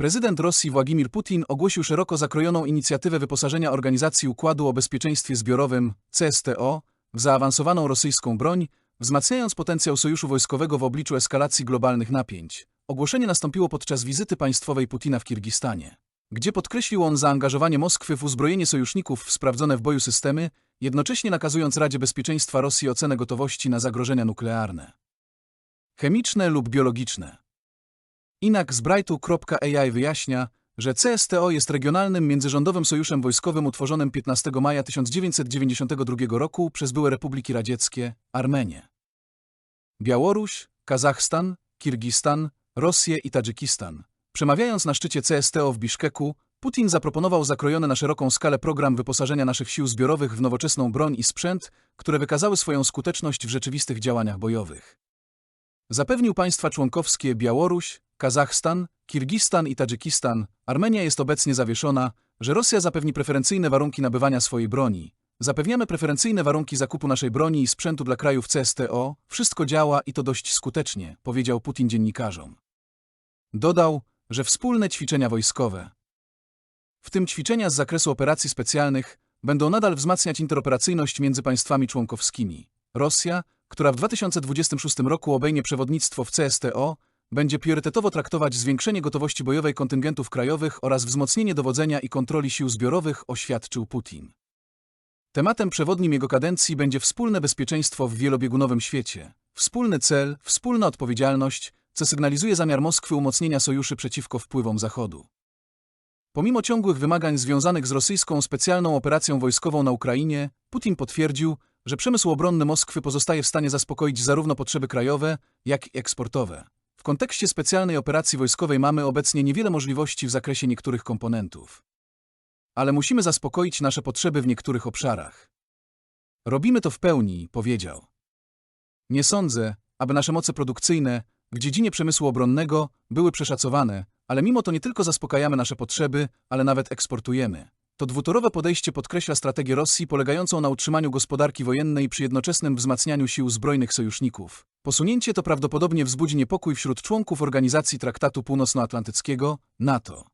Prezydent Rosji Władimir Putin ogłosił szeroko zakrojoną inicjatywę wyposażenia Organizacji Układu o Bezpieczeństwie Zbiorowym CSTO w zaawansowaną rosyjską broń, wzmacniając potencjał sojuszu wojskowego w obliczu eskalacji globalnych napięć. Ogłoszenie nastąpiło podczas wizyty państwowej Putina w Kirgistanie, gdzie podkreślił on zaangażowanie Moskwy w uzbrojenie sojuszników w sprawdzone w boju systemy, jednocześnie nakazując Radzie Bezpieczeństwa Rosji ocenę gotowości na zagrożenia nuklearne, chemiczne lub biologiczne. Inak z Brightu.ai wyjaśnia, że CSTO jest regionalnym międzyrządowym sojuszem wojskowym utworzonym 15 maja 1992 roku przez byłe republiki radzieckie, Armenię, Białoruś, Kazachstan, Kirgistan, Rosję i Tadżykistan. Przemawiając na szczycie CSTO w Biszkeku, Putin zaproponował zakrojony na szeroką skalę program wyposażenia naszych sił zbiorowych w nowoczesną broń i sprzęt, które wykazały swoją skuteczność w rzeczywistych działaniach bojowych. Zapewnił państwa członkowskie Białoruś, Kazachstan, Kirgistan i Tadżykistan, Armenia jest obecnie zawieszona, że Rosja zapewni preferencyjne warunki nabywania swojej broni. Zapewniamy preferencyjne warunki zakupu naszej broni i sprzętu dla krajów CSTO. Wszystko działa i to dość skutecznie, powiedział Putin dziennikarzom. Dodał, że wspólne ćwiczenia wojskowe, w tym ćwiczenia z zakresu operacji specjalnych, będą nadal wzmacniać interoperacyjność między państwami członkowskimi. Rosja, która w 2026 roku obejmie przewodnictwo w CSTO, będzie priorytetowo traktować zwiększenie gotowości bojowej kontyngentów krajowych oraz wzmocnienie dowodzenia i kontroli sił zbiorowych, oświadczył Putin. Tematem przewodnim jego kadencji będzie wspólne bezpieczeństwo w wielobiegunowym świecie, wspólny cel, wspólna odpowiedzialność, co sygnalizuje zamiar Moskwy umocnienia sojuszy przeciwko wpływom Zachodu. Pomimo ciągłych wymagań związanych z rosyjską specjalną operacją wojskową na Ukrainie, Putin potwierdził, że przemysł obronny Moskwy pozostaje w stanie zaspokoić zarówno potrzeby krajowe, jak i eksportowe. W kontekście specjalnej operacji wojskowej mamy obecnie niewiele możliwości w zakresie niektórych komponentów. Ale musimy zaspokoić nasze potrzeby w niektórych obszarach. Robimy to w pełni, powiedział. Nie sądzę, aby nasze moce produkcyjne w dziedzinie przemysłu obronnego były przeszacowane, ale mimo to nie tylko zaspokajamy nasze potrzeby, ale nawet eksportujemy. To dwutorowe podejście podkreśla strategię Rosji polegającą na utrzymaniu gospodarki wojennej przy jednoczesnym wzmacnianiu sił zbrojnych sojuszników. Posunięcie to prawdopodobnie wzbudzi niepokój wśród członków Organizacji Traktatu Północnoatlantyckiego, NATO.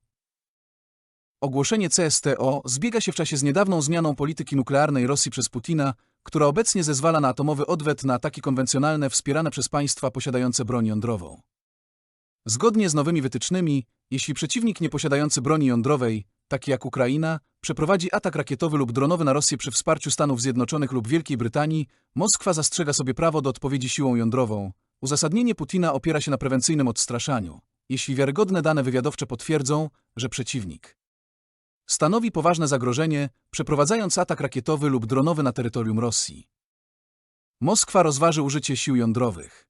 Ogłoszenie CSTO zbiega się w czasie z niedawną zmianą polityki nuklearnej Rosji przez Putina, która obecnie zezwala na atomowy odwet na ataki konwencjonalne wspierane przez państwa posiadające broń jądrową. Zgodnie z nowymi wytycznymi, jeśli przeciwnik nieposiadający broni jądrowej, taki jak Ukraina, przeprowadzi atak rakietowy lub dronowy na Rosję przy wsparciu Stanów Zjednoczonych lub Wielkiej Brytanii, Moskwa zastrzega sobie prawo do odpowiedzi siłą jądrową. Uzasadnienie Putina opiera się na prewencyjnym odstraszaniu, jeśli wiarygodne dane wywiadowcze potwierdzą, że przeciwnik stanowi poważne zagrożenie, przeprowadzając atak rakietowy lub dronowy na terytorium Rosji. Moskwa rozważy użycie sił jądrowych.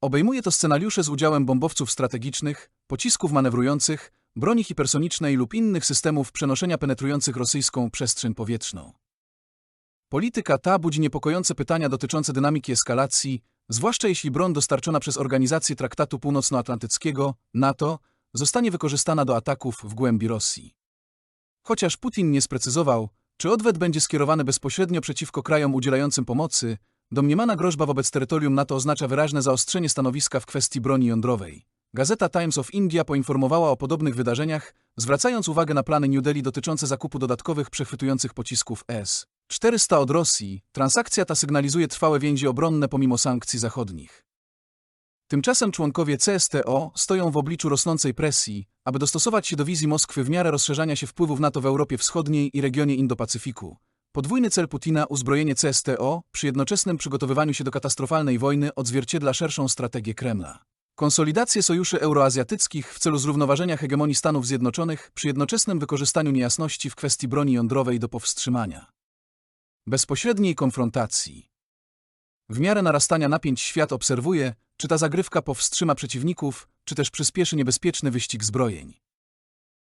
Obejmuje to scenariusze z udziałem bombowców strategicznych, pocisków manewrujących, broni hipersonicznej lub innych systemów przenoszenia penetrujących rosyjską przestrzeń powietrzną. Polityka ta budzi niepokojące pytania dotyczące dynamiki eskalacji, zwłaszcza jeśli broń dostarczona przez Organizację Traktatu Północnoatlantyckiego, NATO, zostanie wykorzystana do ataków w głębi Rosji. Chociaż Putin nie sprecyzował, czy odwet będzie skierowany bezpośrednio przeciwko krajom udzielającym pomocy, domniemana groźba wobec terytorium NATO oznacza wyraźne zaostrzenie stanowiska w kwestii broni jądrowej. Gazeta Times of India poinformowała o podobnych wydarzeniach, zwracając uwagę na plany New Delhi dotyczące zakupu dodatkowych przechwytujących pocisków S-400 od Rosji. Transakcja ta sygnalizuje trwałe więzi obronne pomimo sankcji zachodnich. Tymczasem członkowie CSTO stoją w obliczu rosnącej presji, aby dostosować się do wizji Moskwy w miarę rozszerzania się wpływów NATO w Europie Wschodniej i regionie Indo-Pacyfiku. Podwójny cel Putina, uzbrojenie CSTO, przy jednoczesnym przygotowywaniu się do katastrofalnej wojny odzwierciedla szerszą strategię Kremla. Konsolidację sojuszy euroazjatyckich w celu zrównoważenia hegemonii Stanów Zjednoczonych przy jednoczesnym wykorzystaniu niejasności w kwestii broni jądrowej do powstrzymania bezpośredniej konfrontacji. W miarę narastania napięć świat obserwuje, czy ta zagrywka powstrzyma przeciwników, czy też przyspieszy niebezpieczny wyścig zbrojeń.